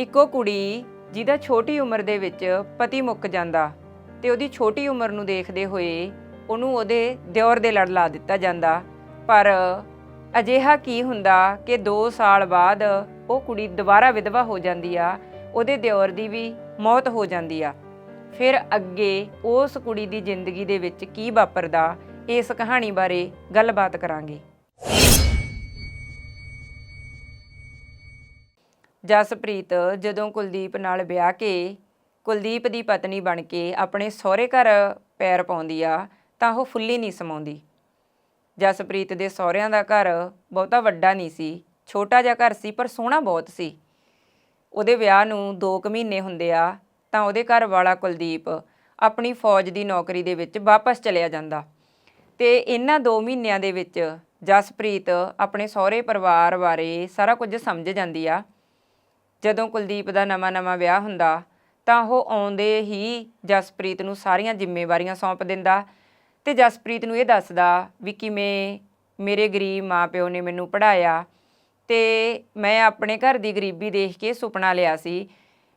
ਇੱਕੋ ਕੁੜੀ ਜਿਹਦਾ ਛੋਟੀ ਉਮਰ ਦੇ ਵਿੱਚ ਪਤੀ ਮੁੱਕ ਜਾਂਦਾ ਤੇ ਉਹਦੀ ਛੋਟੀ ਉਮਰ ਨੂੰ ਦੇਖਦੇ ਹੋਏ ਉਹਨੂੰ ਉਹਦੇ ਦਿਓਰ ਦੇ ਲੜ ਲਾ ਦਿੱਤਾ ਜਾਂਦਾ। ਪਰ ਅਜਿਹਾ ਕੀ ਹੁੰਦਾ ਕਿ 2 ਸਾਲ ਬਾਅਦ ਉਹ ਕੁੜੀ ਦੁਬਾਰਾ ਵਿਧਵਾ ਹੋ ਜਾਂਦੀ ਆ, ਉਹਦੇ ਦਿਓਰ ਦੀ ਵੀ ਮੌਤ ਹੋ ਜਾਂਦੀ ਆ। ਫਿਰ ਅੱਗੇ ਉਸ ਕੁੜੀ ਦੀ ਜ਼ਿੰਦਗੀ ਦੇ ਵਿੱਚ ਕੀ ਵਾਪਰਦਾ, ਇਸ ਕਹਾਣੀ ਬਾਰੇ ਗੱਲਬਾਤ ਕਰਾਂਗੇ। ਜਸਪ੍ਰੀਤ ਜਦੋਂ ਕੁਲਦੀਪ ਨਾਲ ਵਿਆਹ ਕੇ ਕੁਲਦੀਪ ਦੀ ਪਤਨੀ ਬਣ ਕੇ ਆਪਣੇ ਸਹੁਰੇ ਘਰ ਪੈਰ ਪਾਉਂਦੀ ਆ, ਤਾਂ ਉਹ ਫੁੱਲੀ ਨਹੀਂ ਸਮਾਉਂਦੀ। ਜਸਪ੍ਰੀਤ ਦੇ ਸਹੁਰਿਆਂ ਦਾ ਘਰ ਬਹੁਤਾ ਵੱਡਾ ਨਹੀਂ ਸੀ, ਛੋਟਾ ਜਿਹਾ ਘਰ ਸੀ, ਪਰ ਸੋਹਣਾ ਬਹੁਤ ਸੀ। ਉਹਦੇ ਵਿਆਹ ਨੂੰ 2 ਕੁ ਮਹੀਨੇ ਹੁੰਦੇ ਆ, ਤਾਂ ਉਹਦੇ ਘਰ ਵਾਲਾ ਕੁਲਦੀਪ ਆਪਣੀ ਫੌਜ ਦੀ ਨੌਕਰੀ ਦੇ ਵਿੱਚ ਵਾਪਸ ਚਲਿਆ ਜਾਂਦਾ। ਤੇ ਇਹਨਾਂ 2 ਮਹੀਨਿਆਂ ਦੇ ਵਿੱਚ ਜਸਪ੍ਰੀਤ ਆਪਣੇ ਸਹੁਰੇ ਪਰਿਵਾਰ ਬਾਰੇ ਸਾਰਾ ਕੁਝ ਸਮਝ ਜਾਂਦੀ ਆ। ਜਦੋਂ ਕੁਲਦੀਪ ਦਾ ਨਵਾਂ-ਨਵਾਂ ਵਿਆਹ ਹੁੰਦਾ, ਤਾਂ ਉਹ ਆਉਂਦੇ ਹੀ ਜਸਪ੍ਰੀਤ ਨੂੰ ਸਾਰੀਆਂ ਜ਼ਿੰਮੇਵਾਰੀਆਂ ਸੌਂਪ ਦਿੰਦਾ ਤੇ ਜਸਪ੍ਰੀਤ ਨੂੰ ਇਹ ਦੱਸਦਾ ਵੀ ਕਿਵੇਂ ਮੇਰੇ ਗਰੀਬ ਮਾਪਿਓ ਨੇ ਮੈਨੂੰ ਪੜਾਇਆ ਤੇ ਮੈਂ ਆਪਣੇ ਘਰ ਦੀ ਗਰੀਬੀ ਦੇਖ ਕੇ ਸੁਪਨਾ ਲਿਆ ਸੀ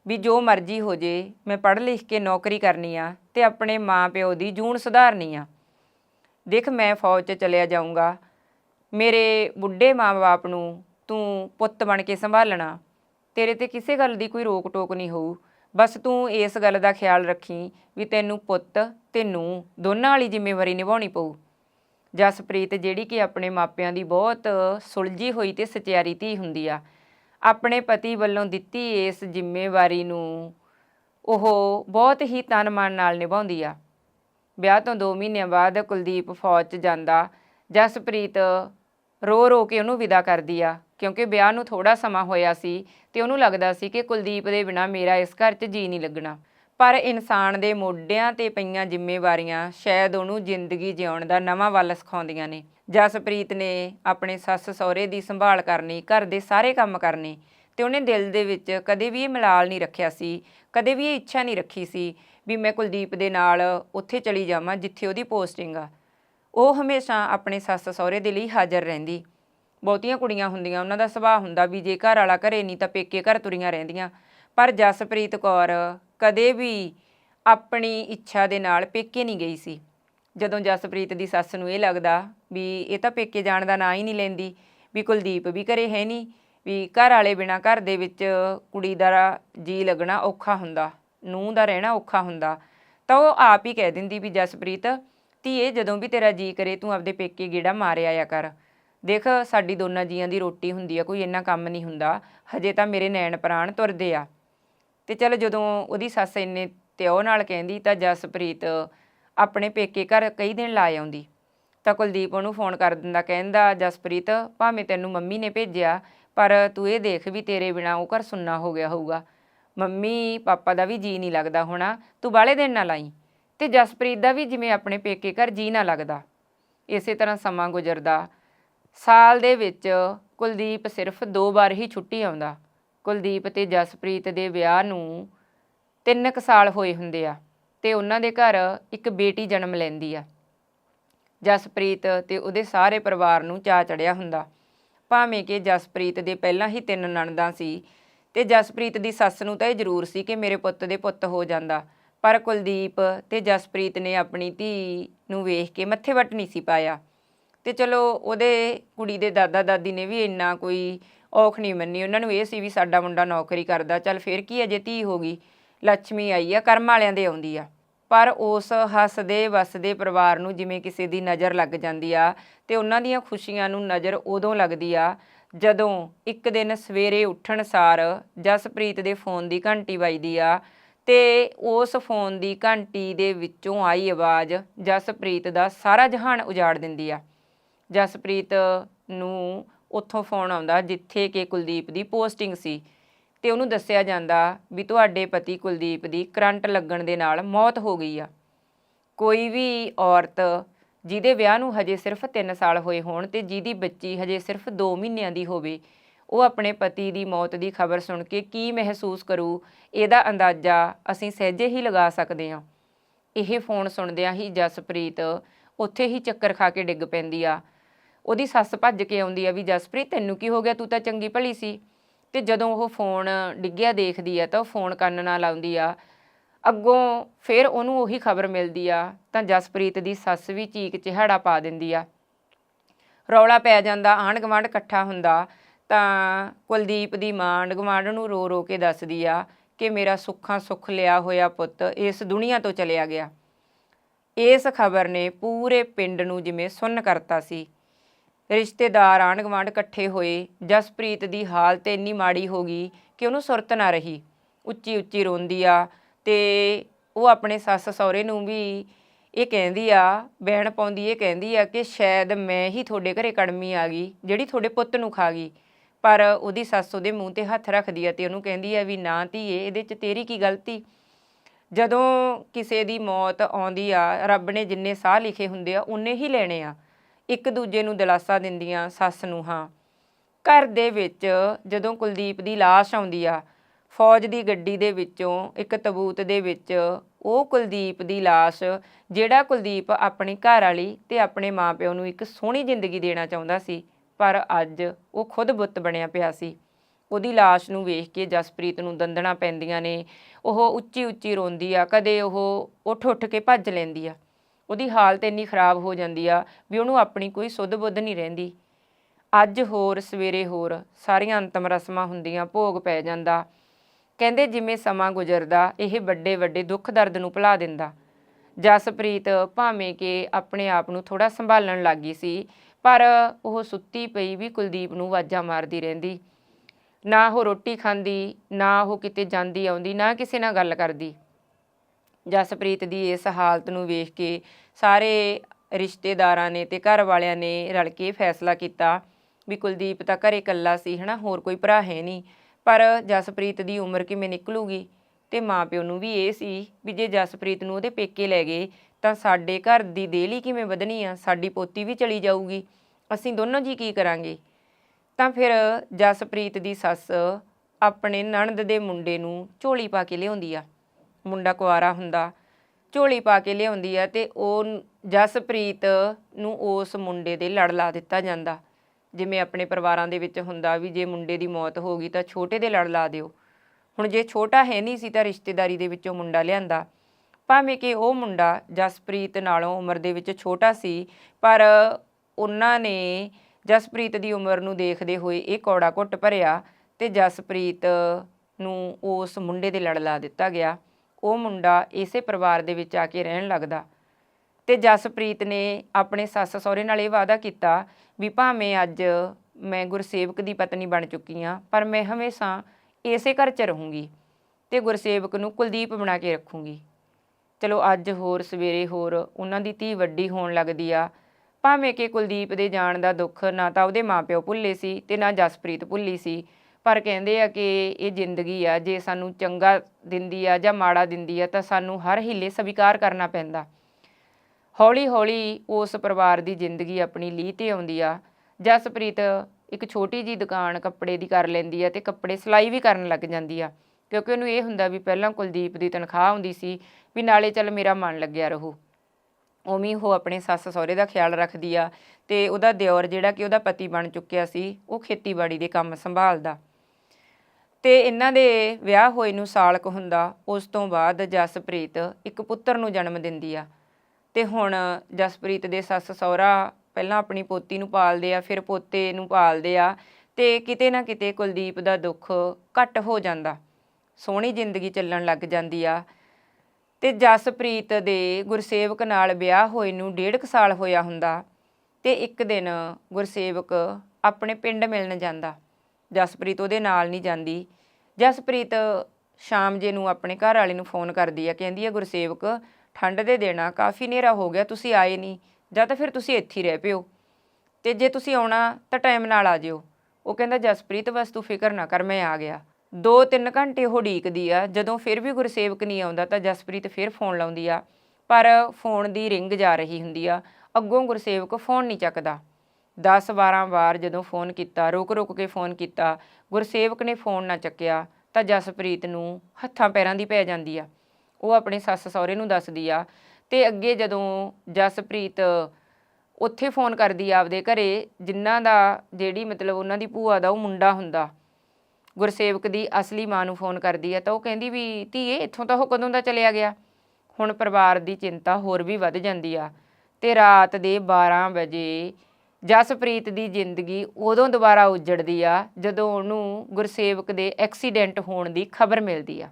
ਵੀ ਜੋ ਮਰਜ਼ੀ ਹੋ ਜੇ, ਮੈਂ ਪੜ੍ਹ ਲਿਖ ਕੇ ਨੌਕਰੀ ਕਰਨੀ ਆ ਤੇ ਆਪਣੇ ਮਾਪਿਓ ਦੀ ਜੂਨ ਸੁਧਾਰਨੀ ਆ। ਦੇਖ ਮੈਂ ਫੌਜ 'ਚ ਚਲਿਆ ਜਾਊਂਗਾ, ਮੇਰੇ ਬੁੱਢੇ ਮਾਂ-ਬਾਪ ਨੂੰ ਤੂੰ ਪੁੱਤ ਬਣ ਕੇ ਸੰਭਾਲਣਾ। ਤੇਰੇ ਤੇ ਕਿਸੇ ਗੱਲ ਦੀ ਕੋਈ ਰੋਕ ਟੋਕ ਨਹੀਂ ਹੋਊ। ਬਸ ਤੂੰ ਇਸ ਗੱਲ ਦਾ ਖਿਆਲ ਰੱਖੀ ਵੀ ਤੈਨੂੰ ਪੁੱਤ ਤੇ ਨੂੰ ਦੋਨਾਂ ਵਾਲੀ ਜ਼ਿੰਮੇਵਾਰੀ ਨਿਭਾਉਣੀ ਪਊ। ਜਸਪ੍ਰੀਤ, ਜਿਹੜੀ ਕਿ ਆਪਣੇ ਮਾਪਿਆਂ ਦੀ ਬਹੁਤ ਸੁਲਝੀ ਹੋਈ ਤੇ ਸਚਿਆਰੀ ਧੀ ਹੁੰਦੀ ਆ, ਆਪਣੇ ਪਤੀ ਵੱਲੋਂ ਦਿੱਤੀ ਇਸ ਜ਼ਿੰਮੇਵਾਰੀ ਨੂੰ ਉਹ ਬਹੁਤ ਹੀ ਤਨ ਮਨ ਨਾਲ ਨਿਭਾਉਂਦੀ ਆ। ਵਿਆਹ ਤੋਂ 2 ਮਹੀਨਿਆਂ ਬਾਅਦ ਕੁਲਦੀਪ ਫੌਜ 'ਚ ਜਾਂਦਾ, ਜਸਪ੍ਰੀਤ ਰੋ ਰੋ ਕੇ ਉਹਨੂੰ ਵਿਦਾ ਕਰਦੀ ਆ। ਕਿਉਂਕਿ ਵਿਆਹ ਨੂੰ ਥੋੜਾ ਸਮਾਂ ਹੋਇਆ ਸੀ ਤੇ ਉਹਨੂੰ ਲੱਗਦਾ ਸੀ ਕਿ ਕੁਲਦੀਪ ਦੇ ਬਿਨਾ ਮੇਰਾ ਇਸ ਘਰ 'ਚ ਜੀ ਨਹੀਂ ਲੱਗਣਾ। ਪਰ ਇਨਸਾਨ ਦੇ ਮੋਢਿਆਂ ਤੇ ਪਈਆਂ ਜ਼ਿੰਮੇਵਾਰੀਆਂ ਸ਼ਾਇਦ ਉਹਨੂੰ ਜ਼ਿੰਦਗੀ ਜਿਉਣ ਦਾ ਨਵਾਂ ਵੱਲ ਸਿਖਾਉਂਦੀਆਂ ਨੇ। ਜਸਪ੍ਰੀਤ ਨੇ ਆਪਣੇ ਸੱਸ ਸਹੁਰੇ ਦੀ ਸੰਭਾਲ ਕਰਨੀ, ਘਰ ਦੇ ਸਾਰੇ ਕੰਮ ਕਰਨੇ ਤੇ ਉਹਨੇ ਦਿਲ ਦੇ ਵਿੱਚ ਕਦੇ ਵੀ ਇਹ ਮਲਾਲ ਨਹੀਂ ਰੱਖਿਆ ਸੀ, ਕਦੇ ਵੀ ਇਹ ਇੱਛਾ ਨਹੀਂ ਰੱਖੀ ਸੀ ਵੀ ਮੈਂ ਕੁਲਦੀਪ ਦੇ ਨਾਲ ਉੱਥੇ ਚਲੀ ਜਾਵਾਂ ਜਿੱਥੇ ਉਹਦੀ ਪੋਸਟਿੰਗ ਆ। ਉਹ ਹਮੇਸ਼ਾ ਆਪਣੇ ਸੱਸ ਸਹੁਰੇ ਦੇ ਲਈ ਹਾਜ਼ਰ ਰਹਿੰਦੀ। ਬਹੁਤੀਆਂ ਕੁੜੀਆਂ ਹੁੰਦੀਆਂ, ਉਹਨਾਂ ਦਾ ਸੁਭਾਅ ਹੁੰਦਾ ਵੀ ਜੇ ਘਰ ਵਾਲਾ ਘਰੇ ਨਹੀਂ ਤਾਂ ਪੇਕੇ ਘਰ ਤੁਰੀਆਂ ਰਹਿੰਦੀਆਂ। ਪਰ ਜਸਪ੍ਰੀਤ ਕੌਰ ਕਦੇ ਵੀ ਆਪਣੀ ਇੱਛਾ ਦੇ ਨਾਲ ਪੇਕੇ ਨਹੀਂ ਗਈ ਸੀ। ਜਦੋਂ ਜਸਪ੍ਰੀਤ ਦੀ ਸੱਸ ਨੂੰ ਇਹ ਲੱਗਦਾ ਵੀ ਇਹ ਤਾਂ ਪੇਕੇ ਜਾਣ ਦਾ ਨਾਂ ਹੀ ਨਹੀਂ ਲੈਂਦੀ, ਵੀ ਕੁਲਦੀਪ ਵੀ ਘਰੇ ਹੈ ਨਹੀਂ, ਵੀ ਘਰ ਵਾਲੇ ਬਿਨਾ ਘਰ ਦੇ ਵਿੱਚ ਕੁੜੀ ਦਾ ਜੀ ਲੱਗਣਾ ਔਖਾ ਹੁੰਦਾ, ਨੂੰਹ ਦਾ ਰਹਿਣਾ ਔਖਾ ਹੁੰਦਾ, ਤਾਂ ਉਹ ਆਪ ਹੀ ਕਹਿ ਦਿੰਦੀ ਵੀ ਜਸਪ੍ਰੀਤ, ਧੀਏ ਜਦੋਂ ਵੀ ਤੇਰਾ ਜੀ ਕਰੇ ਤੂੰ ਆਪਦੇ ਪੇਕੇ ਗੇੜਾ ਮਾਰਿਆ ਆਇਆ ਕਰ। ਦੇਖ, ਸਾਡੀ ਦੋਨਾਂ ਜੀਆਂ ਦੀ ਰੋਟੀ ਹੁੰਦੀ ਆ, ਕੋਈ ਇੰਨਾ ਕੰਮ ਨਹੀਂ ਹੁੰਦਾ। ਹਜੇ ਤਾਂ ਮੇਰੇ ਨੈਣ ਪ੍ਰਾਣ ਤੁਰਦੇ ਆ। ਤੇ ਚਲ ਜਦੋਂ ਉਹਦੀ ਸੱਸ ਇੰਨੇ ਤਿਉ ਨਾਲ ਕਹਿੰਦੀ, ਤਾਂ ਜਸਪ੍ਰੀਤ ਆਪਣੇ ਪੇਕੇ ਘਰ ਕਈ ਦਿਨ ਲਾ ਆਉਂਦੀ। ਤਾਂ ਕੁਲਦੀਪ ਉਹਨੂੰ ਫੋਨ ਕਰ ਦਿੰਦਾ, ਕਹਿੰਦਾ, ਜਸਪ੍ਰੀਤ, ਭਾਵੇਂ ਤੈਨੂੰ ਮੰਮੀ ਨੇ ਭੇਜਿਆ, ਪਰ ਤੂੰ ਇਹ ਦੇਖ ਵੀ ਤੇਰੇ ਬਿਨਾ ਉਹ ਘਰ ਸੁੰਨਾ ਹੋ ਗਿਆ ਹੋਊਗਾ। ਮੰਮੀ, ਪਾਪਾ ਦਾ ਵੀ ਜੀ ਨਹੀਂ ਲੱਗਦਾ ਹੋਣਾ, ਤੂੰ ਬਾਲੇ ਦਿਨ ਨਾ ਲਾਈ। ਤੇ ਜਸਪ੍ਰੀਤ ਦਾ ਵੀ ਜਿਵੇਂ ਆਪਣੇ ਪੇਕੇ ਘਰ ਜੀ ਨਾ ਲੱਗਦਾ। ਇਸੇ ਤਰ੍ਹਾਂ ਸਮਾਂ ਗੁਜ਼ਰਦਾ। ਸਾਲ ਦੇ ਵਿੱਚ ਕੁਲਦੀਪ ਸਿਰਫ ਦੋ ਵਾਰ ਹੀ ਛੁੱਟੀ ਆਉਂਦਾ। ਕੁਲਦੀਪ ਤੇ ਜਸਪ੍ਰੀਤ ਦੇ ਵਿਆਹ ਨੂੰ ਤਿੰਨ ਕੁ ਸਾਲ ਹੋਏ ਹੁੰਦੇ ਆ ਤੇ ਉਹਨਾਂ ਦੇ ਘਰ ਇੱਕ ਬੇਟੀ ਜਨਮ ਲੈਂਦੀ ਆ। ਜਸਪ੍ਰੀਤ ਤੇ ਉਹਦੇ ਸਾਰੇ ਪਰਿਵਾਰ ਨੂੰ ਚਾ ਚੜਿਆ ਹੁੰਦਾ। ਭਾਵੇਂ ਕਿ ਜਸਪ੍ਰੀਤ ਦੇ ਪਹਿਲਾਂ ਹੀ ਤਿੰਨ ਨਣਦਾਂ ਸੀ ਤੇ ਜਸਪ੍ਰੀਤ ਦੀ ਸੱਸ ਨੂੰ ਤਾਂ ਇਹ ਜ਼ਰੂਰ ਸੀ ਕਿ ਮੇਰੇ ਪੁੱਤ ਦੇ ਪੁੱਤ ਹੋ ਜਾਂਦਾ। ਪਰ ਕੁਲਦੀਪ ਤੇ ਜਸਪ੍ਰੀਤ ਨੇ ਆਪਣੀ ਧੀ ਨੂੰ ਵੇਖ ਕੇ ਮੱਥੇ ਵੱਟ ਨਹੀਂ ਸੀ ਪਾਇਆ। ਤੇ ਚਲੋ ਉਹਦੇ ਕੁੜੀ ਦੇ ਦਾਦਾ ਦਾਦੀ ਨੇ ਵੀ ਇੰਨਾ ਕੋਈ ਔਖ ਨਹੀਂ ਮੰਨੀ, ਉਹਨਾਂ ਨੂੰ ਇਹ ਸੀ ਵੀ ਸਾਡਾ ਮੁੰਡਾ ਨੌਕਰੀ ਕਰਦਾ, ਚੱਲ ਫਿਰ ਕੀ ਅਜੇ ਧੀ ਹੋ ਗਈ ਲక్ష్ਮੀ ਆਈ ਆ, ਕਰਮ ਵਾਲਿਆਂ ਦੇ ਆਉਂਦੀ ਆ। ਪਰ ਉਸ ਹੱਸਦੇ ਵਸਦੇ ਪਰਿਵਾਰ ਨੂੰ ਜਿਵੇਂ ਕਿਸੇ ਦੀ ਨਜ਼ਰ ਲੱਗ ਜਾਂਦੀ ਆ ਤੇ ਉਹਨਾਂ ਦੀਆਂ ਖੁਸ਼ੀਆਂ ਨੂੰ ਨਜ਼ਰ ਉਦੋਂ ਲੱਗਦੀ ਆ ਜਦੋਂ ਇੱਕ ਦਿਨ ਸਵੇਰੇ ਉੱਠਣ ਸਾਰ ਜਸਪ੍ਰੀਤ ਦੇ ਫੋਨ ਦੀ ਘੰਟੀ ਵੱਜਦੀ ਆ ਤੇ ਉਸ ਫੋਨ ਦੀ ਘੰਟੀ ਦੇ ਵਿੱਚੋਂ ਆਈ ਆਵਾਜ਼ ਜਸਪ੍ਰੀਤ ਦਾ ਸਾਰਾ ਜਹਾਨ ਉਜਾੜ ਦਿੰਦੀ ਆ। ਜਸਪ੍ਰੀਤ ਨੂੰ ਉੱਥੋਂ ਫੋਨ ਆਉਂਦਾ ਜਿੱਥੇ ਕਿ ਕੁਲਦੀਪ ਦੀ ਪੋਸਟਿੰਗ ਸੀ। ਤੇ ਉਹਨੂੰ ਦੱਸਿਆ ਜਾਂਦਾ ਵੀ ਤੁਹਾਡੇ ਪਤੀ ਕੁਲਦੀਪ ਦੀ ਕਰੰਟ ਲੱਗਣ ਦੇ ਨਾਲ ਮੌਤ ਹੋ ਗਈ ਆ। ਕੋਈ ਵੀ ਔਰਤ ਜਿਹਦੇ ਵਿਆਹ ਨੂੰ ਹਜੇ ਸਿਰਫ 3 ਸਾਲ ਹੋਏ ਹੋਣ ਤੇ ਜਿਹਦੀ ਬੱਚੀ ਹਜੇ ਸਿਰਫ 2 ਮਹੀਨਿਆਂ ਦੀ ਹੋਵੇ, ਉਹ ਆਪਣੇ ਪਤੀ ਦੀ ਮੌਤ ਦੀ ਖਬਰ ਸੁਣ ਕੇ ਕੀ ਮਹਿਸੂਸ ਕਰੂ, ਇਹਦਾ ਅੰਦਾਜ਼ਾ ਅਸੀਂ ਸਹਿਜੇ ਹੀ ਲਗਾ ਸਕਦੇ ਹਾਂ। ਇਹ ਫੋਨ ਸੁਣਦਿਆਂ ਹੀ ਜਸਪ੍ਰੀਤ ਉੱਥੇ ਹੀ ਚੱਕਰ ਖਾ ਕੇ ਡਿੱਗ ਪੈਂਦੀ ਆ। ਉਹਦੀ ਸੱਸ ਭੱਜ ਕੇ ਆਉਂਦੀ ਆ ਵੀ, ਜਸਪ੍ਰੀਤ, ਤੈਨੂੰ ਕੀ ਹੋ ਗਿਆ? ਤੂੰ ਤਾਂ ਚੰਗੀ ਭਲੀ ਸੀ। ਤੇ ਜਦੋਂ ਉਹ ਫੋਨ ਡਿੱਗਿਆ ਦੇਖਦੀ ਆ ਤਾਂ ਉਹ ਫੋਨ ਕੰਨ ਨਾਲ ਲਾਉਂਦੀ ਆ। ਅੱਗੋਂ ਫਿਰ ਉਹਨੂੰ ਉਹੀ ਖਬਰ ਮਿਲਦੀ ਆ, ਤਾਂ ਜਸਪ੍ਰੀਤ ਦੀ ਸੱਸ ਵੀ ਚੀਕ ਚਿਹਾੜਾ ਪਾ ਦਿੰਦੀ ਆ। ਰੌਲਾ ਪੈ ਜਾਂਦਾ, ਆਂਢ ਗੁਆਂਢ ਇਕੱਠਾ ਹੁੰਦਾ, ਤਾਂ ਕੁਲਦੀਪ ਦੀ ਮਾਂ ਆਂਢ ਗੁਆਂਢ ਨੂੰ ਰੋ ਰੋ ਕੇ ਦੱਸਦੀ ਆ ਕਿ ਮੇਰਾ ਸੁੱਖਾਂ ਸੁੱਖ ਲਿਆ ਹੋਇਆ ਪੁੱਤ ਇਸ ਦੁਨੀਆ ਤੋਂ ਚਲਿਆ ਗਿਆ। ਇਸ ਖਬਰ ਨੇ ਪੂਰੇ ਪਿੰਡ ਨੂੰ ਜਿਵੇਂ ਸੁੰਨ ਕਰਤਾ ਸੀ। ਰਿਸ਼ਤੇਦਾਰ ਆਂਢ ਗੁਆਂਢ ਇਕੱਠੇ ਹੋਏ, ਜਸਪ੍ਰੀਤ ਦੀ ਹਾਲਤ ਇੰਨੀ ਮਾੜੀ ਹੋ ਗਈ ਕਿ ਉਹਨੂੰ ਸੁਰਤ ਨਾ ਰਹੀ। ਉੱਚੀ ਉੱਚੀ ਰੋਂਦੀ ਆ ਤੇ ਉਹ ਆਪਣੇ ਸੱਸ ਸਹੁਰੇ ਨੂੰ ਵੀ ਇਹ ਕਹਿੰਦੀ ਆ, ਬਹਿਣ ਪਾਉਂਦੀ ਇਹ ਕਹਿੰਦੀ ਆ ਕਿ ਸ਼ਾਇਦ ਮੈਂ ਹੀ ਤੁਹਾਡੇ ਘਰੇ ਕੜਮੀ ਆ ਗਈ, ਜਿਹੜੀ ਤੁਹਾਡੇ ਪੁੱਤ ਨੂੰ ਖਾ ਗਈ। ਪਰ ਉਹਦੀ ਸੱਸ ਉਹਦੇ ਮੂੰਹ ਤੇ ਹੱਥ ਰੱਖਦੀ ਆ ਤੇ ਉਹਨੂੰ ਕਹਿੰਦੀ ਆ ਵੀ ਨਾ ਧੀਏ, ਇਹਦੇ 'ਚ ਤੇਰੀ ਕੀ ਗਲਤੀ? ਜਦੋਂ ਕਿਸੇ ਦੀ ਮੌਤ ਆਉਂਦੀ ਆ, ਰੱਬ ਨੇ ਜਿੰਨੇ ਸਾਹ ਲਿਖੇ ਹੁੰਦੇ ਆ ਉਨੇ ਹੀ ਲੈਣੇ ਆ। ਇੱਕ ਦੂਜੇ ਨੂੰ ਦਿਲਾਸਾ ਦਿੰਦੀਆਂ ਸੱਸ ਨੂੰ ਹਾਂ ਘਰ ਦੇ ਵਿੱਚ ਜਦੋਂ ਕੁਲਦੀਪ ਦੀ ਲਾਸ਼ ਆਉਂਦੀ ਆ, ਫੌਜ ਦੀ ਗੱਡੀ ਦੇ ਵਿੱਚੋਂ ਇੱਕ ਤਬੂਤ ਦੇ ਵਿੱਚ ਉਹ ਕੁਲਦੀਪ ਦੀ ਲਾਸ਼, ਜਿਹੜਾ ਕੁਲਦੀਪ ਆਪਣੀ ਘਰ ਵਾਲੀ ਤੇ ਆਪਣੇ ਮਾਪਿਓ ਨੂੰ ਇੱਕ ਸੋਹਣੀ ਜ਼ਿੰਦਗੀ ਦੇਣਾ ਚਾਹੁੰਦਾ ਸੀ, ਪਰ ਅੱਜ ਉਹ ਖੁਦ ਬੁੱਤ ਬਣਿਆ ਪਿਆ ਸੀ। ਉਹਦੀ ਲਾਸ਼ ਨੂੰ ਵੇਖ ਕੇ ਜਸਪ੍ਰੀਤ ਨੂੰ ਦੰਦਣਾ ਪੈਂਦੀਆਂ ਨੇ, ਉਹ ਉੱਚੀ ਉੱਚੀ ਰੋਂਦੀ ਆ, ਕਦੇ ਉਹ ਉੱਠ ਉੱਠ ਕੇ ਭੱਜ ਲੈਂਦੀ ਆ। ਉਹਦੀ ਹਾਲਤ ਇੰਨੀ ਖਰਾਬ ਹੋ ਜਾਂਦੀ ਆ ਵੀ ਉਹਨੂੰ ਆਪਣੀ ਕੋਈ ਸੁੱਧ ਬੁੱਧ ਨਹੀਂ ਰਹਿੰਦੀ। ਅੱਜ ਹੋਰ, ਸਵੇਰੇ ਹੋਰ, ਸਾਰੀਆਂ ਅੰਤਮ ਰਸਮਾਂ ਹੁੰਦੀਆਂ, ਭੋਗ ਪੈ ਜਾਂਦਾ। ਕਹਿੰਦੇ ਜਿਵੇਂ ਸਮਾਂ ਗੁਜ਼ਰਦਾ, ਇਹ ਵੱਡੇ ਵੱਡੇ ਦੁੱਖ ਦਰਦ ਨੂੰ ਭੁਲਾ ਦਿੰਦਾ। ਜਸਪ੍ਰੀਤ ਭਾਵੇਂ ਕਿ ਆਪਣੇ ਆਪ ਨੂੰ ਥੋੜਾ ਸੰਭਾਲਣ ਲੱਗੀ ਸੀ, ਪਰ ਉਹ ਸੁੱਤੀ ਪਈ ਵੀ ਕੁਲਦੀਪ ਨੂੰ ਆਵਾਜ਼ਾਂ ਮਾਰਦੀ ਰਹਿੰਦੀ। ਨਾ ਉਹ ਰੋਟੀ ਖਾਂਦੀ, ਨਾ ਉਹ ਕਿਤੇ ਜਾਂਦੀ ਆਉਂਦੀ, ਨਾ ਕਿਸੇ ਨਾਲ ਗੱਲ ਕਰਦੀ। ਜਸਪ੍ਰੀਤ ਦੀ ਇਸ ਹਾਲਤ ਨੂੰ ਵੇਖ ਕੇ ਸਾਰੇ ਰਿਸ਼ਤੇਦਾਰਾਂ ਨੇ ਤੇ ਘਰ ਵਾਲਿਆਂ ਨੇ ਰਲ ਕੇ ਫੈਸਲਾ ਕੀਤਾ ਵੀ ਕੁਲਦੀਪ ਤਾਂ ਘਰੇ ਇਕੱਲਾ ਸੀ, ਹਨਾ? ਹੋਰ ਕੋਈ ਭਰਾ ਹੈ ਨਹੀਂ। ਪਰ ਜਸਪ੍ਰੀਤ ਦੀ ਉਮਰ ਕਿਵੇਂ ਨਿਕਲੂਗੀ? ਤੇ ਮਾਪਿਓ ਨੂੰ ਵੀ ਇਹ ਸੀ ਵੀ ਜੇ ਜਸਪ੍ਰੀਤ ਨੂੰ ਉਹਦੇ ਪੇਕੇ ਲੈ ਗਏ, ਤਾਂ ਸਾਡੇ ਘਰ ਦੀ ਦੇਲੀ ਕਿਵੇਂ ਵਧਣੀ ਆ? ਸਾਡੀ ਪੋਤੀ ਵੀ ਚਲੀ ਜਾਊਗੀ। ਅਸੀਂ ਦੋਨੋਂ ਜੀ ਕੀ ਕਰਾਂਗੇ? ਤਾਂ ਫਿਰ ਜਸਪ੍ਰੀਤ ਦੀ ਸੱਸ ਆਪਣੇ ਨਣਦ ਦੇ ਮੁੰਡੇ ਨੂੰ ਝੋਲੀ ਪਾ ਕੇ ਲਿਆਉਂਦੀ ਆ। ਮੁੰਡਾ ਕੁਆਰਾ ਹੁੰਦਾ, ਝੋਲੀ ਪਾ ਕੇ ਲਿਆਉਂਦੀ ਆ ਤੇ ਉਹ ਜਸਪ੍ਰੀਤ ਨੂੰ ਉਸ ਮੁੰਡੇ ਦੇ ਲੜ ਲਾ ਦਿੱਤਾ ਜਾਂਦਾ। ਜਿਵੇਂ ਆਪਣੇ ਪਰਿਵਾਰਾਂ ਦੇ ਵਿੱਚ ਹੁੰਦਾ ਵੀ ਜੇ ਮੁੰਡੇ ਦੀ ਮੌਤ ਹੋ ਗਈ ਤਾਂ ਛੋਟੇ ਦੇ ਲੜ ਲਾ ਦਿਓ। ਹੁਣ ਜੇ ਛੋਟਾ ਹੈ ਨਹੀਂ ਸੀ ਤਾਂ ਰਿਸ਼ਤੇਦਾਰੀ ਦੇ ਵਿੱਚੋਂ ਮੁੰਡਾ ਲਿਆਂਦਾ। ਭਾਵੇਂ ਕਿ ਉਹ ਮੁੰਡਾ ਜਸਪ੍ਰੀਤ ਨਾਲੋਂ ਉਮਰ ਦੇ ਵਿੱਚ ਛੋਟਾ ਸੀ, ਪਰ ਉਹਨਾਂ ਨੇ ਜਸਪ੍ਰੀਤ ਦੀ ਉਮਰ ਨੂੰ ਦੇਖਦੇ ਹੋਏ ਇਹ ਕੌੜਾ ਘੁੱਟ ਭਰਿਆ ਤੇ ਜਸਪ੍ਰੀਤ ਨੂੰ ਉਸ ਮੁੰਡੇ ਦੇ ਲੜ ਲਾ ਦਿੱਤਾ ਗਿਆ। ਉਹ ਮੁੰਡਾ ਇਸੇ ਪਰਿਵਾਰ ਦੇ ਵਿੱਚ ਆ ਕੇ ਰਹਿਣ ਲੱਗਦਾ। ਤੇ ਜਸਪ੍ਰੀਤ ਨੇ ਆਪਣੇ ਸੱਸ ਸਹੁਰੇ ਨਾਲ ਇਹ ਵਾਅਦਾ ਕੀਤਾ ਵੀ ਭਾਵੇਂ ਅੱਜ ਮੈਂ ਗੁਰਸੇਵਕ ਦੀ ਪਤਨੀ ਬਣ ਚੁੱਕੀ ਹਾਂ, ਪਰ ਮੈਂ ਹਮੇਸ਼ਾ ਇਸੇ ਘਰ 'ਚ ਰਹੂੰਗੀ ਤੇ ਗੁਰਸੇਵਕ ਨੂੰ ਕੁਲਦੀਪ ਬਣਾ ਕੇ ਰੱਖੂੰਗੀ। ਚਲੋ ਅੱਜ ਹੋਰ ਸਵੇਰੇ ਹੋਰ ਉਹਨਾਂ ਦੀ ਧੀ ਵੱਡੀ ਹੋਣ ਲੱਗਦੀ ਆ, ਭਾਵੇਂ ਕਿ ਕੁਲਦੀਪ ਦੇ ਜਾਣ ਦਾ ਦੁੱਖ ਨਾ ਤਾਂ ਉਹਦੇ ਮਾਪਿਓ ਭੁੱਲੇ ਸੀ ਤੇ ਨਾ ਜਸਪ੍ਰੀਤ ਭੁੱਲੀ ਸੀ ਪਰ ਕਹਿੰਦੇ ਆ ਕਿ ਇਹ ਜ਼ਿੰਦਗੀ ਆ, ਜੇ ਸਾਨੂੰ ਚੰਗਾ ਦਿੰਦੀ ਆ ਜਾਂ ਮਾੜਾ ਦਿੰਦੀ ਆ ਤਾਂ ਸਾਨੂੰ ਹਰ ਹਿੱਲੇ ਸਵੀਕਾਰ ਕਰਨਾ ਪੈਂਦਾ। ਹੌਲੀ ਹੌਲੀ ਉਸ ਪਰਿਵਾਰ ਦੀ ਜ਼ਿੰਦਗੀ ਆਪਣੀ ਲੀਹ ਤੇ ਆਉਂਦੀ ਆ। ਜਸਪ੍ਰੀਤ ਇੱਕ ਛੋਟੀ ਜੀ ਦੁਕਾਨ ਕੱਪੜੇ ਦੀ ਕਰ ਲੈਂਦੀ ਆ ਤੇ ਕੱਪੜੇ ਸਿਲਾਈ ਵੀ ਕਰਨ ਲੱਗ ਜਾਂਦੀ ਆ, ਕਿਉਂਕਿ ਉਹਨੂੰ ਇਹ ਹੁੰਦਾ ਵੀ ਪਹਿਲਾਂ ਕੁਲਦੀਪ ਦੀ ਤਨਖਾਹ ਆਉਂਦੀ ਸੀ ਵੀ ਨਾਲੇ ਚੱਲ ਮੇਰਾ ਮਨ ਲੱਗਿਆ ਰਹੂ। ਉਵੇਂ ਉਹ ਆਪਣੇ ਸੱਸ ਸਹੁਰੇ ਦਾ ਖਿਆਲ ਰੱਖਦੀ ਆ ਤੇ ਉਹਦਾ ਦਿਓਰ ਜਿਹੜਾ ਕਿ ਉਹਦਾ ਪਤੀ ਬਣ ਚੁੱਕਿਆ ਸੀ, ਉਹ ਖੇਤੀਬਾੜੀ ਦੇ ਕੰਮ ਸੰਭਾਲਦਾ। ਤੇ ਇਹਨਾਂ ਦੇ ਵਿਆਹ ਹੋਏ ਨੂੰ ਸਾਲ ਕੁ ਹੁੰਦਾ, ਉਸ ਤੋਂ ਬਾਅਦ ਜਸਪ੍ਰੀਤ ਇੱਕ ਪੁੱਤਰ ਨੂੰ ਜਨਮ ਦਿੰਦੀ ਆ। ਤੇ ਹੁਣ ਜਸਪ੍ਰੀਤ ਦੇ ਸੱਸ ਸਹੁਰਾ ਪਹਿਲਾਂ ਆਪਣੀ ਪੋਤੀ ਨੂੰ ਪਾਲਦੇ ਆ, ਫਿਰ ਪੋਤੇ ਨੂੰ ਪਾਲਦੇ ਆ ਤੇ ਕਿਤੇ ਨਾ ਕਿਤੇ ਕੁਲਦੀਪ ਦਾ ਦੁੱਖ ਘੱਟ ਹੋ ਜਾਂਦਾ। ਸੋਹਣੀ ਜ਼ਿੰਦਗੀ ਚੱਲਣ ਲੱਗ ਜਾਂਦੀ ਆ। ਤੇ ਜਸਪ੍ਰੀਤ ਦੇ ਗੁਰਸੇਵਕ ਨਾਲ ਵਿਆਹ ਹੋਏ ਨੂੰ ਡੇਢ ਕੁ ਸਾਲ ਹੋਇਆ ਹੁੰਦਾ ਤੇ ਇੱਕ ਦਿਨ ਗੁਰਸੇਵਕ ਆਪਣੇ ਪਿੰਡ ਮਿਲਣ ਜਾਂਦਾ। ਜਸਪ੍ਰੀਤ ਉਹਦੇ ਨਾਲ ਨਹੀਂ ਜਾਂਦੀ। ਜਸਪ੍ਰੀਤ ਸ਼ਾਮ ਜੇ ਨੂੰ ਆਪਣੇ ਘਰ ਵਾਲੇ ਨੂੰ ਫੋਨ ਕਰਦੀ ਆ, ਕਹਿੰਦੀ ਆ, ਗੁਰਸੇਵਕ, ਠੰਡ ਦੇ ਦੇਣਾ ਕਾਫੀ ਹਨੇਰਾ ਹੋ ਗਿਆ, ਤੁਸੀਂ ਆਏ ਨਹੀਂ, ਜਾਂ ਤਾਂ ਫਿਰ ਤੁਸੀਂ ਇੱਥੇ ਹੀ ਰਹਿ ਪਿਓ। ਤੇ ਜੇ ਤੁਸੀਂ ਆਉਣਾ ਤਾਂ ਟਾਈਮ ਨਾਲ ਆ ਜਿਓ। ਉਹ ਕਹਿੰਦਾ, ਜਸਪ੍ਰੀਤ, ਬਸ ਤੂੰ ਫਿਕਰ ਨਾ ਕਰ, ਮੈਂ ਆ ਗਿਆ। 2-3 ਘੰਟੇ ਉਹ ਢੀਕਦੀ ਆ, ਜਦੋਂ ਫਿਰ ਵੀ ਗੁਰਸੇਵਕ ਨਹੀਂ ਆਉਂਦਾ ਤਾਂ ਜਸਪ੍ਰੀਤ ਫਿਰ ਫੋਨ ਲਾਉਂਦੀ ਆ। ਪਰ ਫੋਨ ਦੀ ਰਿੰਗ ਜਾ ਰਹੀ ਹੁੰਦੀ ਆ। ਅੱਗੋਂ ਗੁਰਸੇਵਕ ਫੋਨ ਨਹੀਂ ਚੱਕਦਾ। 10-12 ਵਾਰ ਜਦੋਂ ਫੋਨ ਕੀਤਾ ਰੁਕ-ਰੁਕ ਕੇ ਫੋਨ ਕੀਤਾ, ਗੁਰਸੇਵਕ ਨੇ ਫੋਨ ਨਾ ਚੱਕਿਆ ਤਾਂ ਜਸਪ੍ਰੀਤ ਨੂੰ ਹੱਥਾਂ ਪੈਰਾਂ ਦੀ ਪੈ ਜਾਂਦੀ ਆ। ਉਹ ਆਪਣੇ ਸੱਸ ਸਹੁਰੇ ਨੂੰ ਦੱਸਦੀ ਆ ਤੇ ਅੱਗੇ ਜਦੋਂ ਜਸਪ੍ਰੀਤ ਉੱਥੇ ਫੋਨ ਕਰਦੀ ਆ ਆਪਦੇ ਘਰੇ ਜਿਨ੍ਹਾਂ ਦਾ ਜਿਹੜੀ ਮਤਲਬ ਉਹਨਾਂ ਦੀ ਭੂਆ ਦਾ ਉਹ ਮੁੰਡਾ ਹੁੰਦਾ, ਗੁਰਸੇਵਕ ਦੀ ਅਸਲੀ ਮਾਂ ਨੂੰ ਫੋਨ ਕਰਦੀ ਆ ਤਾਂ ਉਹ ਕਹਿੰਦੀ ਵੀ, ਧੀਏ, ਇੱਥੋਂ ਤਾਂ ਉਹ ਕਦੋਂ ਦਾ ਚਲਿਆ ਗਿਆ? ਹੁਣ ਪਰਿਵਾਰ ਦੀ ਚਿੰਤਾ ਹੋਰ ਵੀ ਵੱਧ ਜਾਂਦੀ ਆ ਤੇ ਰਾਤ ਦੇ 12 ਵਜੇ ਜਸਪ੍ਰੀਤ ਦੀ ਜ਼ਿੰਦਗੀ ਉਦੋਂ ਦੁਬਾਰਾ ਉਜੜਦੀ ਆ, ਜਦੋਂ ਉਹਨੂੰ ਗੁਰਸੇਵਕ ਦੇ ਐਕਸੀਡੈਂਟ ਹੋਣ ਦੀ ਖਬਰ ਮਿਲਦੀ ਆ।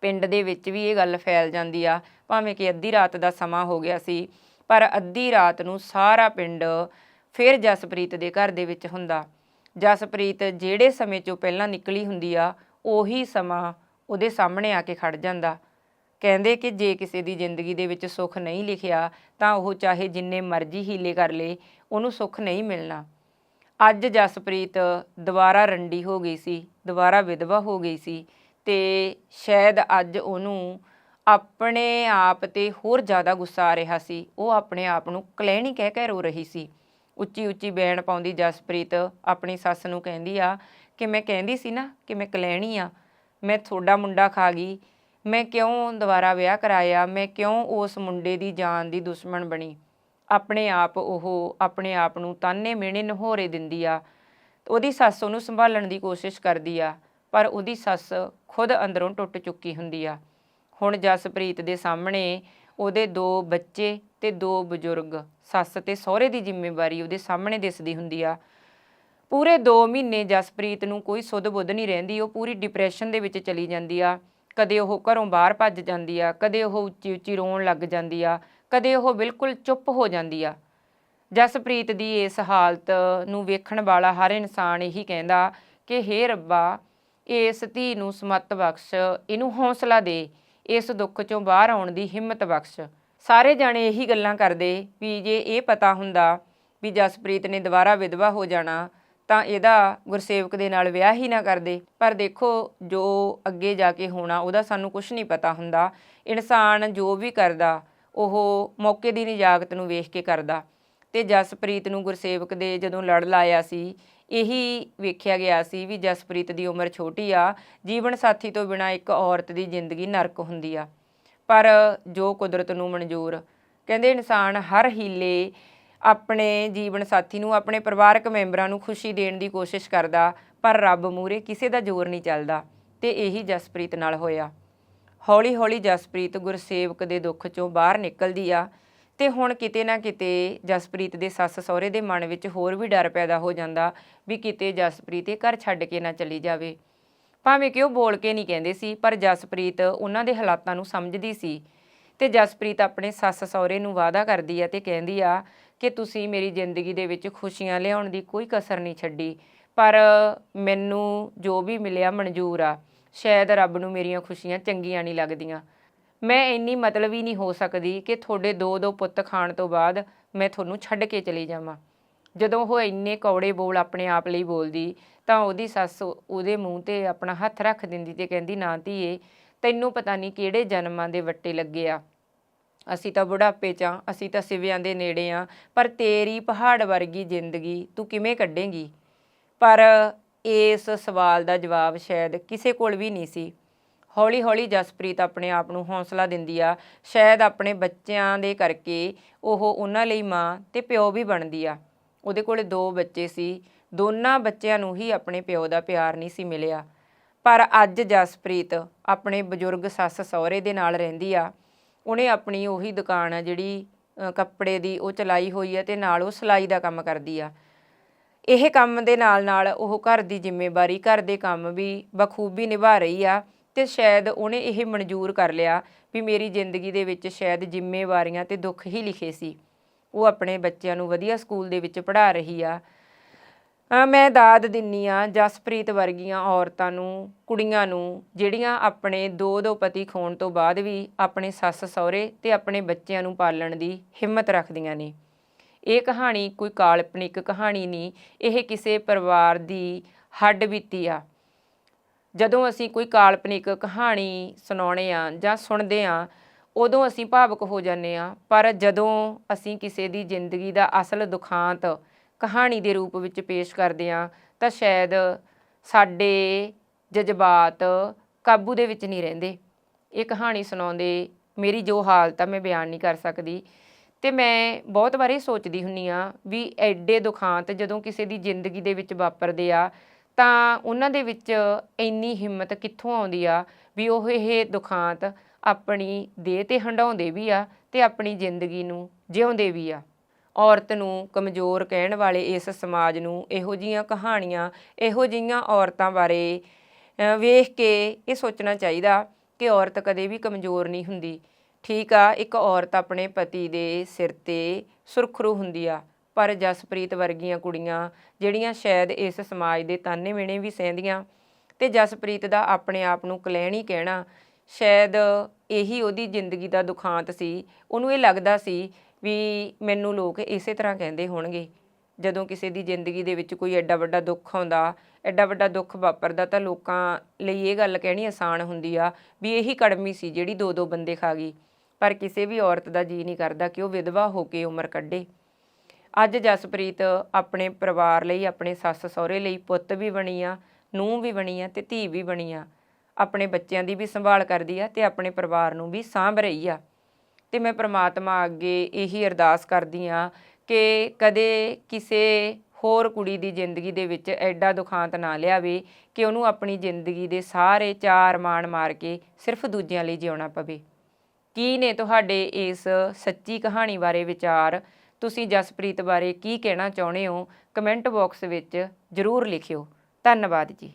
ਪਿੰਡ ਦੇ ਵਿੱਚ ਵੀ ਇਹ ਗੱਲ ਫੈਲ ਜਾਂਦੀ ਆ, ਭਾਵੇਂ ਕਿ ਅੱਧੀ ਰਾਤ ਦਾ ਸਮਾਂ ਹੋ ਗਿਆ ਸੀ, ਪਰ ਅੱਧੀ ਰਾਤ ਨੂੰ ਸਾਰਾ ਪਿੰਡ ਫਿਰ ਜਸਪ੍ਰੀਤ ਦੇ ਘਰ ਦੇ ਵਿੱਚ ਹੁੰਦਾ। ਜਸਪ੍ਰੀਤ ਜਿਹੜੇ ਸਮੇਂ ਚੋਂ ਪਹਿਲਾਂ ਨਿਕਲੀ ਹੁੰਦੀ ਆ, ਉਹੀ ਸਮਾਂ ਉਹਦੇ ਸਾਹਮਣੇ ਆ ਕੇ ਖੜ ਜਾਂਦਾ। ਕਹਿੰਦੇ ਕਿ ਜੇ ਕਿਸੇ ਦੀ ਜ਼ਿੰਦਗੀ ਦੇ ਵਿੱਚ ਸੁੱਖ ਨਹੀਂ ਲਿਖਿਆ, ਤਾਂ ਉਹ ਚਾਹੇ ਜਿੰਨੇ ਮਰਜ਼ੀ ਹੀਲੇ ਕਰ ਲੇ, ਉਹਨੂੰ ਸੁੱਖ ਨਹੀਂ ਮਿਲਣਾ। ਅੱਜ ਜਸਪ੍ਰੀਤ ਦੁਬਾਰਾ ਰੰਡੀ ਹੋ ਗਈ ਸੀ, ਦੁਬਾਰਾ ਵਿਧਵਾ ਹੋ ਗਈ ਸੀ ਤੇ ਸ਼ਾਇਦ ਅੱਜ ਉਹਨੂੰ ਆਪਣੇ ਆਪ ਤੇ ਹੋਰ ਜ਼ਿਆਦਾ ਗੁੱਸਾ ਆ ਰਿਹਾ ਸੀ। ਉਹ ਆਪਣੇ ਆਪ ਨੂੰ ਕਲੈਣੀ ਕਹਿ ਕੇ ਰੋ ਰਹੀ ਸੀ। ਉੱਚੀ ਉੱਚੀ ਬੈਣ ਪਾਉਂਦੀ ਜਸਪ੍ਰੀਤ ਆਪਣੀ ਸੱਸ ਨੂੰ ਕਹਿੰਦੀ ਆ ਕਿ ਮੈਂ ਕਹਿੰਦੀ ਸੀ ਨਾ ਕਿ ਮੈਂ ਕਲੈਣੀ ਆ, ਮੈਂ ਤੁਹਾਡਾ ਮੁੰਡਾ ਖਾ ਗਈ ਮੈਂ ਕਿਉਂ ਦੁਬਾਰਾ ਵਿਆਹ ਕਰਾਇਆ? ਮੈਂ ਕਿਉਂ ਉਸ ਮੁੰਡੇ ਦੀ ਜਾਨ ਦੀ ਦੁਸ਼ਮਣ ਬਣੀ? ਆਪਣੇ ਆਪ ਉਹ ਆਪਣੇ ਆਪ ਨੂੰ ਤਾਨੇ ਮਿਹਣੇ ਨਹੋਰੇ ਦਿੰਦੀ ਆ। ਉਹਦੀ ਸੱਸ ਉਹਨੂੰ ਸੰਭਾਲਣ ਦੀ ਕੋਸ਼ਿਸ਼ ਕਰਦੀ ਆ, ਪਰ ਉਹਦੀ ਸੱਸ ਖੁਦ ਅੰਦਰੋਂ ਟੁੱਟ ਚੁੱਕੀ ਹੁੰਦੀ ਆ। ਹੁਣ ਜਸਪ੍ਰੀਤ ਦੇ ਸਾਹਮਣੇ ਉਹਦੇ ਦੋ ਬੱਚੇ ਤੇ ਦੋ ਬਜ਼ੁਰਗ, ਸੱਸ ਤੇ ਸਹੁਰੇ ਦੀ ਜ਼ਿੰਮੇਵਾਰੀ ਉਹਦੇ ਸਾਹਮਣੇ ਦਿਸਦੀ ਹੁੰਦੀ ਆ। ਪੂਰੇ 2 ਮਹੀਨੇ ਜਸਪ੍ਰੀਤ ਨੂੰ ਕੋਈ ਸੁੱਧ ਬੁੱਧ ਨਹੀਂ ਰਹਿੰਦੀ, ਉਹ ਪੂਰੀ ਡਿਪਰੈਸ਼ਨ ਦੇ ਵਿੱਚ ਚਲੀ ਜਾਂਦੀ ਆ। ਕਦੇ ਉਹ ਘਰੋਂ ਬਾਹਰ ਭੱਜ ਜਾਂਦੀ ਆ, ਕਦੇ ਉਹ ਉੱਚੀ ਉੱਚੀ ਰੋਣ ਲੱਗ ਜਾਂਦੀ ਆ, ਕਦੇ ਉਹ ਬਿਲਕੁਲ ਚੁੱਪ ਹੋ ਜਾਂਦੀ ਆ। ਜਸਪ੍ਰੀਤ ਦੀ ਇਸ ਹਾਲਤ ਨੂੰ ਵੇਖਣ ਵਾਲਾ ਹਰ ਇਨਸਾਨ ਇਹੀ ਕਹਿੰਦਾ ਕਿ, ਹੇ ਰੱਬਾ, ਇਸ ਧੀ ਨੂੰ ਸਮੱਤ ਬਖਸ਼, ਇਹਨੂੰ ਹੌਸਲਾ ਦੇ, ਇਸ ਦੁੱਖ ਚੋਂ ਬਾਹਰ ਆਉਣ ਦੀ ਹਿੰਮਤ ਬਖਸ਼। ਸਾਰੇ ਜਾਣੇ ਇਹੀ ਗੱਲਾਂ ਕਰਦੇ ਵੀ ਜੇ ਇਹ ਪਤਾ ਹੁੰਦਾ ਵੀ ਜਸਪ੍ਰੀਤ ਨੇ ਦੁਬਾਰਾ ਵਿਧਵਾ ਹੋ ਜਾਣਾ ਤਾਂ ਇਹਦਾ ਗੁਰਸੇਵਕ ਦੇ ਨਾਲ ਵਿਆਹ ਹੀ ਨਾ ਕਰਦੇ। ਪਰ ਦੇਖੋ, ਜੋ ਅੱਗੇ ਜਾ ਕੇ ਹੋਣਾ, ਉਹਦਾ ਸਾਨੂੰ ਕੁਝ ਨਹੀਂ ਪਤਾ ਹੁੰਦਾ। ਇਨਸਾਨ ਜੋ ਵੀ ਕਰਦਾ, ਉਹ ਮੌਕੇ ਦੀ ਨਿਜਾਗਤ ਨੂੰ ਵੇਖ ਕੇ ਕਰਦਾ। ਤੇ ਜਸਪ੍ਰੀਤ ਨੂੰ ਗੁਰਸੇਵਕ ਦੇ ਜਦੋਂ ਲੜ ਲਾਇਆ ਸੀ, ਇਹੀ ਵੇਖਿਆ ਗਿਆ ਸੀ ਵੀ ਜਸਪ੍ਰੀਤ ਦੀ ਉਮਰ ਛੋਟੀ ਆ। ਜੀਵਨ ਸਾਥੀ ਤੋਂ ਬਿਨਾ ਇੱਕ ਔਰਤ ਦੀ ਜ਼ਿੰਦਗੀ ਨਰਕ ਹੁੰਦੀ ਆ। ਪਰ ਜੋ ਕੁਦਰਤ ਨੂੰ ਮਨਜ਼ੂਰ, ਕਹਿੰਦੇ ਇਨਸਾਨ ਹਰ ਹੀਲੇ ਆਪਣੇ ਜੀਵਨ ਸਾਥੀ ਨੂੰ, ਆਪਣੇ ਪਰਿਵਾਰਕ ਮੈਂਬਰਾਂ ਨੂੰ ਖੁਸ਼ੀ ਦੇਣ ਦੀ ਕੋਸ਼ਿਸ਼ ਕਰਦਾ, ਪਰ ਰੱਬ ਮੂਰੇ ਕਿਸੇ ਦਾ ਜ਼ੋਰ ਨਹੀਂ ਚੱਲਦਾ ਤੇ ਇਹੀ ਜਸਪ੍ਰੀਤ ਨਾਲ ਹੋਇਆ। ਹੌਲੀ-ਹੌਲੀ ਜਸਪ੍ਰੀਤ ਗੁਰਸੇਵਕ ਦੇ ਦੁੱਖ ਚੋਂ ਬਾਹਰ ਨਿਕਲਦੀ ਆ ਤੇ ਹੁਣ ਕਿਤੇ ਨਾ ਕਿਤੇ ਜਸਪ੍ਰੀਤ ਦੇ ਸੱਸ ਸਹੁਰੇ ਦੇ ਮਨ ਵਿੱਚ ਹੋਰ ਵੀ ਡਰ ਪੈਦਾ ਹੋ ਜਾਂਦਾ ਵੀ ਕਿਤੇ ਜਸਪ੍ਰੀਤ ਇਹ ਘਰ ਛੱਡ ਕੇ ਨਾ ਚਲੀ ਜਾਵੇ। ਭਾਵੇਂ ਕਿ ਉਹ ਬੋਲ ਕੇ ਨਹੀਂ ਕਹਿੰਦੇ ਸੀ, ਪਰ ਜਸਪ੍ਰੀਤ ਉਹਨਾਂ ਦੇ ਹਾਲਾਤਾਂ ਨੂੰ ਸਮਝਦੀ ਸੀ ਤੇ ਜਸਪ੍ਰੀਤ ਆਪਣੇ ਸੱਸ ਸਹੁਰੇ ਨੂੰ ਵਾਅਦਾ ਕਰਦੀ ਆ ਤੇ ਕਹਿੰਦੀ ਆ ਕਿ ਤੁਸੀਂ ਮੇਰੀ ਜ਼ਿੰਦਗੀ ਦੇ ਵਿੱਚ ਖੁਸ਼ੀਆਂ ਲਿਆਉਣ ਦੀ ਕੋਈ ਕਸਰ ਨਹੀਂ ਛੱਡੀ। ਪਰ ਮੈਨੂੰ ਜੋ ਵੀ ਮਿਲਿਆ ਮਨਜ਼ੂਰ ਆ। ਸ਼ਾਇਦ ਰੱਬ ਨੂੰ ਮੇਰੀਆਂ ਖੁਸ਼ੀਆਂ ਚੰਗੀਆਂ ਨਹੀਂ ਲੱਗਦੀਆਂ। ਮੈਂ ਇੰਨੀ ਮਤਲਬ ਹੀ ਨਹੀਂ ਹੋ ਸਕਦੀ ਕਿ ਤੁਹਾਡੇ ਦੋ ਦੋ ਪੁੱਤ ਖਾਣ ਤੋਂ ਬਾਅਦ ਮੈਂ ਤੁਹਾਨੂੰ ਛੱਡ ਕੇ ਚਲੀ ਜਾਵਾਂ। ਜਦੋਂ ਉਹ ਇੰਨੇ ਕੌੜੇ ਬੋਲ ਆਪਣੇ ਆਪ ਲਈ ਬੋਲਦੀ, ਤਾਂ ਉਹਦੀ ਸੱਸ ਉਹਦੇ ਮੂੰਹ ਤੇ ਆਪਣਾ ਹੱਥ ਰੱਖ ਦਿੰਦੀ ਤੇ ਕਹਿੰਦੀ, ਨਾ ਧੀਏ, ਤੈਨੂੰ ਪਤਾ ਨਹੀਂ ਕਿਹੜੇ ਜਨਮਾਂ ਦੇ ਵੱਟੇ ਲੱਗੇ ਆ। ਅਸੀਂ ਤਾਂ ਬੁਢਾਪੇ 'ਚ ਆਂ, ਅਸੀਂ ਤਾਂ ਸਿਵਿਆਂ ਦੇ ਨੇੜੇ ਆਂ, ਪਰ ਤੇਰੀ ਪਹਾੜ ਵਰਗੀ ਜ਼ਿੰਦਗੀ ਤੂੰ ਕਿਵੇਂ ਕੱਢੇਂਗੀ? ਪਰ ਇਸ ਸਵਾਲ ਦਾ ਜਵਾਬ ਸ਼ਾਇਦ ਕਿਸੇ ਕੋਲ ਵੀ ਨਹੀਂ ਸੀ। ਹੌਲੀ ਹੌਲੀ ਜਸਪ੍ਰੀਤ ਆਪਣੇ ਆਪ ਨੂੰ ਹੌਸਲਾ ਦਿੰਦੀ ਆ, ਸ਼ਾਇਦ ਆਪਣੇ ਬੱਚਿਆਂ ਦੇ ਕਰਕੇ ਉਹ ਉਹਨਾਂ ਲਈ ਮਾਂ ਤੇ ਪਿਓ ਵੀ ਬਣਦੀ ਆ। ਉਹਦੇ ਕੋਲੇ ਦੋ ਬੱਚੇ ਸੀ, ਦੋਨਾਂ ਬੱਚਿਆਂ ਨੂੰ ਹੀ ਆਪਣੇ ਪਿਓ ਦਾ ਪਿਆਰ ਨਹੀਂ ਸੀ ਮਿਲਿਆ। ਪਰ ਅੱਜ ਜਸਪ੍ਰੀਤ ਆਪਣੇ ਬਜ਼ੁਰਗ ਸੱਸ ਸਹੁਰੇ ਦੇ ਨਾਲ ਰਹਿੰਦੀ ਆ ਉਹਨੇ ਆਪਣੀ ਉਹੀ ਦੁਕਾਨ ਆ ਜਿਹੜੀ ਕੱਪੜੇ ਦੀ ਉਹ ਚਲਾਈ ਹੋਈ ਆ ਤੇ ਨਾਲ ਉਹ ਸਿਲਾਈ ਦਾ ਕੰਮ ਕਰਦੀ ਆ। ਇਹ ਕੰਮ ਦੇ ਨਾਲ ਨਾਲ ਉਹ ਘਰ ਦੀ ਜ਼ਿੰਮੇਵਾਰੀ, ਘਰ ਦੇ ਕੰਮ ਵੀ ਬਖੂਬੀ ਨਿਭਾ ਰਹੀ ਆ ਤੇ ਸ਼ਾਇਦ ਉਹਨੇ ਇਹ ਮਨਜ਼ੂਰ ਕਰ ਲਿਆ ਵੀ ਮੇਰੀ ਜ਼ਿੰਦਗੀ ਦੇ ਵਿੱਚ ਸ਼ਾਇਦ ਜ਼ਿੰਮੇਵਾਰੀਆਂ ਤੇ ਦੁੱਖ ਹੀ ਲਿਖੇ ਸੀ। ਉਹ ਆਪਣੇ ਬੱਚਿਆਂ ਨੂੰ ਵਧੀਆ ਸਕੂਲ ਦੇ ਵਿੱਚ ਪੜ੍ਹਾ ਰਹੀ ਆ। ਅ, ਮੈਂ ਦਾਦ ਦਿੰਨੀ ਆ ਜਸਪ੍ਰੀਤ ਵਰਗੀਆਂ ਔਰਤਾਂ ਨੂੰ ਕੁੜੀਆਂ ਨੂੰ ਜਿਹੜੀਆਂ ਆਪਣੇ ਦੋ ਦੋ ਪਤੀ ਖੋਣ ਤੋਂ ਬਾਅਦ ਵੀ ਆਪਣੇ ਸੱਸ ਸਹੁਰੇ ਤੇ ਆਪਣੇ ਬੱਚਿਆਂ ਨੂੰ ਪਾਲਣ ਦੀ ਹਿੰਮਤ ਰੱਖਦੀਆਂ ਨੇ। ਇਹ ਕਹਾਣੀ ਕੋਈ ਕਾਲਪਨਿਕ ਕਹਾਣੀ ਨਹੀਂ ਇਹ ਕਿਸੇ ਪਰਿਵਾਰ ਦੀ ਹੱਡ ਬੀਤੀ ਆ। ਜਦੋਂ ਅਸੀਂ ਕੋਈ ਕਾਲਪਨਿਕ ਕਹਾਣੀ ਸੁਣਾਉਣੇ ਆ ਜਾਂ ਸੁਣਦੇ ਆ ਉਦੋਂ ਅਸੀਂ ਭਾਵੁਕ ਹੋ ਜਾਂਦੇ ਆ ਪਰ ਜਦੋਂ ਅਸੀਂ ਕਿਸੇ ਦੀ ਜ਼ਿੰਦਗੀ ਦਾ ਅਸਲ ਦੁਖਾਂਤ ਕਹਾਣੀ ਦੇ ਰੂਪ ਵਿੱਚ ਪੇਸ਼ ਕਰਦੇ ਆ ਤਾਂ ਸ਼ਾਇਦ ਸਾਡੇ ਜਜ਼ਬਾਤ ਕਾਬੂ ਦੇ ਵਿੱਚ ਨਹੀਂ ਰਹਿੰਦੇ। ਇਹ ਕਹਾਣੀ ਸੁਣਾਉਂਦੇ ਮੇਰੀ ਜੋ ਹਾਲਤ ਆ, ਮੈਂ ਬਿਆਨ ਨਹੀਂ ਕਰ ਸਕਦੀ। ਤੇ ਮੈਂ ਬਹੁਤ ਵਾਰੀ ਸੋਚਦੀ ਹੁੰਨੀ ਆ ਵੀ ਐਡੇ ਦੁਖਾਂਤ ਜਦੋਂ ਕਿਸੇ ਦੀ ਜ਼ਿੰਦਗੀ ਦੇ ਵਿੱਚ ਵਾਪਰਦੇ ਆ, ਤਾਂ ਉਹਨਾਂ ਦੇ ਵਿੱਚ ਇੰਨੀ ਹਿੰਮਤ ਕਿੱਥੋਂ ਆਉਂਦੀ ਆ ਵੀ ਉਹ ਇਹ ਦੁਖਾਂਤ ਆਪਣੀ ਦੇਹ ਤੇ ਹੰਡਾਉਂਦੇ ਵੀ ਆ ਤੇ ਆਪਣੀ ਜ਼ਿੰਦਗੀ ਨੂੰ ਜਿਉਂਦੇ ਵੀ ਆ। ਔਰਤ ਨੂੰ ਕਮਜ਼ੋਰ ਕਹਿਣ ਵਾਲੇ ਇਸ ਸਮਾਜ ਨੂੰ ਇਹੋ ਜੀਆਂ ਕਹਾਣੀਆਂ, ਇਹੋ ਜੀਆਂ ਔਰਤਾਂ ਬਾਰੇ ਵੇਖ ਕੇ ਇਹ ਸੋਚਣਾ ਚਾਹੀਦਾ ਕਿ ਔਰਤ ਕਦੇ ਵੀ ਕਮਜ਼ੋਰ ਨਹੀਂ ਹੁੰਦੀ। ਠੀਕ ਆ, ਇੱਕ ਔਰਤ ਆਪਣੇ ਪਤੀ ਦੇ ਸਿਰ ਤੇ ਸੁਰਖਰੂ ਹੁੰਦੀ ਆ, ਪਰ ਜਸਪ੍ਰੀਤ ਵਰਗੀਆਂ ਕੁੜੀਆਂ ਜਿਹੜੀਆਂ ਸ਼ਾਇਦ ਇਸ ਸਮਾਜ ਦੇ ਤਾਨੇ ਮਿਹਣੇ ਵੀ ਸਹਿੰਦੀਆਂ ਤੇ ਜਸਪ੍ਰੀਤ ਦਾ ਆਪਣੇ ਆਪ ਨੂੰ ਕਲੈਣੀ ਕਹਿਣਾ, ਸ਼ਾਇਦ ਇਹੀ ਉਹਦੀ ਜ਼ਿੰਦਗੀ ਦਾ ਦੁਖਾਂਤ ਸੀ। ਉਹਨੂੰ ਇਹ ਲੱਗਦਾ ਸੀ ਵੀ ਮੈਨੂੰ ਲੋਕ ਇਸੇ ਤਰ੍ਹਾਂ ਕਹਿੰਦੇ ਹੋਣਗੇ। ਜਦੋਂ ਕਿਸੇ ਦੀ ਜ਼ਿੰਦਗੀ ਦੇ ਵਿੱਚ ਕੋਈ ਐਡਾ ਵੱਡਾ ਦੁੱਖ ਆਉਂਦਾ, ਐਡਾ ਵੱਡਾ ਦੁੱਖ ਵਾਪਰਦਾ ਤਾਂ ਲੋਕਾਂ ਲਈ ਇਹ ਗੱਲ ਕਹਿਣੀ ਆਸਾਨ ਹੁੰਦੀ ਆ ਵੀ ਇਹੀ ਕੜਮੀ ਸੀ ਜਿਹੜੀ ਦੋ ਦੋ ਬੰਦੇ ਖਾ ਗਈ ਪਰ ਕਿਸੇ ਵੀ ਔਰਤ ਦਾ ਜੀ ਨਹੀਂ ਕਰਦਾ ਕਿ ਉਹ ਵਿਧਵਾ ਹੋ ਕੇ ਉਮਰ ਕੱਢੇ। ਅੱਜ ਜਸਪ੍ਰੀਤ ਆਪਣੇ ਪਰਿਵਾਰ ਲਈ, ਆਪਣੇ ਸੱਸ ਸਹੁਰੇ ਲਈ ਪੁੱਤ ਵੀ ਬਣੀ ਆ, ਨੂੰਹ ਵੀ ਬਣੀ ਆ ਤੇ ਧੀ ਵੀ ਬਣੀ ਆ। ਆਪਣੇ ਬੱਚਿਆਂ ਦੀ ਵੀ ਸੰਭਾਲ ਕਰਦੀ ਆ ਤੇ ਆਪਣੇ ਪਰਿਵਾਰ ਨੂੰ ਵੀ ਸਾਂਭ ਰਹੀ ਆ। ਤੇ ਮੈਂ ਪ੍ਰਮਾਤਮਾ ਅੱਗੇ ਇਹੀ ਅਰਦਾਸ ਕਰਦੀ ਆ ਕਿ ਕਦੇ ਕਿਸੇ ਹੋਰ ਕੁੜੀ ਦੀ ਜ਼ਿੰਦਗੀ ਦੇ ਵਿੱਚ ਐਡਾ ਦੁਖਾਂਤ ਨਾ ਲਿਆਵੇ ਕਿ ਉਹਨੂੰ ਆਪਣੀ ਜ਼ਿੰਦਗੀ ਦੇ ਸਾਰੇ ਚਾਰ ਮਾਣ ਮਾਰ ਕੇ ਸਿਰਫ ਦੂਜਿਆਂ ਲਈ ਜਿਉਣਾ ਪਵੇ। ਕੀ ਨੇ ਤੁਹਾਡੇ ਇਸ ਸੱਚੀ ਕਹਾਣੀ ਬਾਰੇ ਵਿਚਾਰ? ਤੁਸੀਂ ਜਸਪ੍ਰੀਤ ਬਾਰੇ ਕੀ ਕਹਿਣਾ ਚਾਹੁੰਦੇ ਹੋ? ਕਮੈਂਟ ਬਾਕਸ ਵਿੱਚ ਜਰੂਰ ਲਿਖਿਓ। ਧੰਨਵਾਦ ਜੀ।